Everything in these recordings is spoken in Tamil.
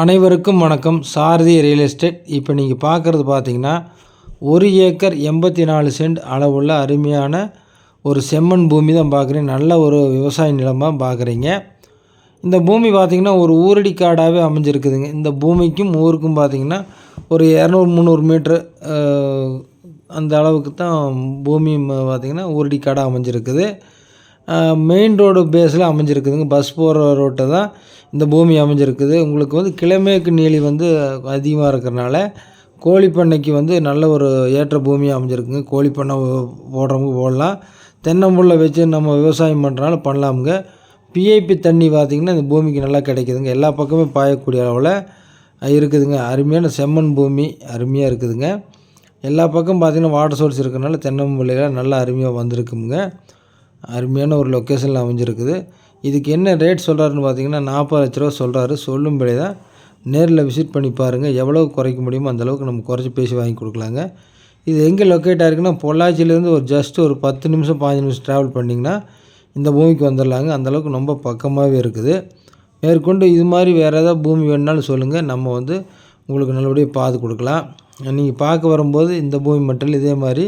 அனைவருக்கும் வணக்கம். Sarathi real estate. இப்போ நீங்கள் பார்க்குறது பார்த்தீங்கன்னா ஒரு ஏக்கர் எண்பத்தி நாலு சென்ட் அளவுள்ள அருமையான ஒரு செம்மண் பூமி தான் பார்க்குறீங்க நல்ல ஒரு விவசாய நிலமாக பார்க்குறீங்க இந்த பூமி பார்த்திங்கன்னா ஒரு ஊரடி காடாகவே அமைஞ்சிருக்குதுங்க. இந்த பூமிக்கும் ஊருக்கும் பார்த்திங்கன்னா ஒரு இரநூறு முந்நூறு மீட்ரு அந்த அளவுக்கு தான் பூமி பார்த்திங்கன்னா ஊரடி காடாக அமைஞ்சிருக்குது. மெயின் ரோடு பேஸில் அமைஞ்சிருக்குதுங்க. பஸ் போகிற ரோட்டை தான் இந்த பூமி அமைஞ்சிருக்குது. உங்களுக்கு வந்து கிழமேற்கு நீளி வந்து அதிகமாக இருக்கிறனால கோழிப்பண்ணைக்கு வந்து நல்ல ஒரு ஏற்ற பூமியாக அமைஞ்சிருக்குங்க. கோழிப்பண்ணை போடுறவங்க போடலாம் தென்னம்புள்ள வச்சு நம்ம விவசாயம் பண்ணுறனால பண்ணலாமுங்க. பிஐபி தண்ணி பார்த்திங்கன்னா இந்த பூமிக்கு நல்லா கிடைக்குதுங்க. எல்லா பக்கமே பாயக்கூடிய அளவில் இருக்குதுங்க. அருமையான செம்மண் பூமி அருமையாக இருக்குதுங்க. எல்லா பக்கம் பார்த்திங்கன்னா வாட்டர் சோர்ஸ் இருக்கிறனால தென்னம்பிள்ளைகள் நல்லா அருமையாக வந்திருக்குங்க. அருமையான ஒரு லொக்கேஷனில் அமைஞ்சிருக்குது. இதுக்கு என்ன ரேட் சொல்கிறாருன்னு பார்த்தீங்கன்னா நாற்பது லட்ச ரூபா சொல்கிறாரு சொல்லும்படி தான் நேரில் விசிட் பண்ணி பாருங்கள் எவ்வளோ குறைக்க முடியுமோ அந்தளவுக்கு நம்ம குறைச்சி பேசி வாங்கி கொடுக்கலாங்க. இது எங்கே லொக்கேட் ஆகிருக்குன்னா பொள்ளாச்சியிலேருந்து ஒரு ஜஸ்ட் ஒரு பத்து நிமிஷம் பாஞ்சு நிமிஷம் ட்ராவல் பண்ணிங்கன்னா இந்த பூமிக்கு வந்துடலாங்க. அந்தளவுக்கு ரொம்ப பக்கமாகவே இருக்குது. மேற்கொண்டு இது மாதிரி வேறு ஏதாவது பூமி வேணுனாலும் சொல்லுங்கள் நம்ம வந்து உங்களுக்கு நல்லபடியாக பார்த்து கொடுக்கலாம். நீங்கள் பார்க்க வரும்போது இந்த பூமி மட்டும் இதே மாதிரி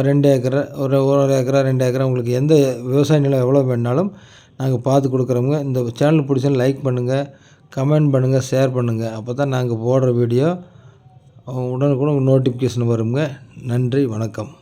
ரெண்டு ஏக்கரை ஒரு ஒரு ஏக்கரா ரெண்டு ஏக்கரா உங்களுக்கு எந்த விவசாய நிலம் எவ்வளோ வேணுனாலும் நாங்கள் பார்த்து கொடுக்குறோங்க இந்த சேனல் பிடிச்சா லைக் பண்ணுங்கள் கமெண்ட் பண்ணுங்கள் ஷேர் பண்ணுங்கள் அப்போ தான் நாங்கள் போடுற வீடியோ உடனுக்குடன் நோட்டிஃபிகேஷன் வருங்க. நன்றி வணக்கம்.